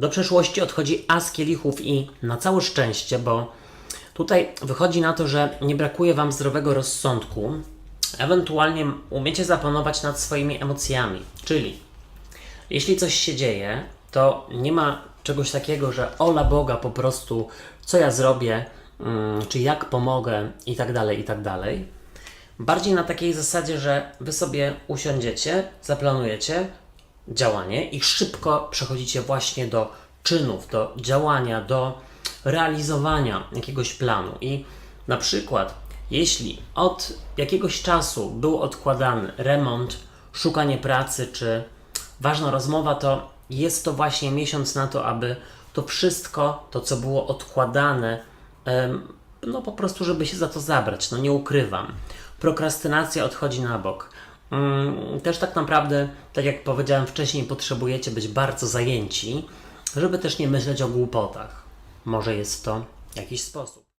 Do przeszłości odchodzi as kielichów i na całe szczęście, bo tutaj wychodzi na to, że nie brakuje Wam zdrowego rozsądku, ewentualnie umiecie zapanować nad swoimi emocjami. Czyli jeśli coś się dzieje, to nie ma czegoś takiego, że ola Boga po prostu, co ja zrobię, mm, czy jak pomogę i tak dalej, i tak dalej. Bardziej na takiej zasadzie, że wy sobie usiądziecie, zaplanujecie działanie i szybko przechodzicie właśnie do czynów, do działania, do realizowania jakiegoś planu. I na przykład, jeśli od jakiegoś czasu był odkładany remont, szukanie pracy czy ważna rozmowa, to jest to właśnie miesiąc na to, aby to wszystko, to co było odkładane, no po prostu, żeby się za to zabrać. No nie ukrywam. Prokrastynacja odchodzi na bok. Mm, Też tak naprawdę, tak jak powiedziałem wcześniej, potrzebujecie być bardzo zajęci, żeby też nie myśleć o głupotach. Może jest to jakiś sposób.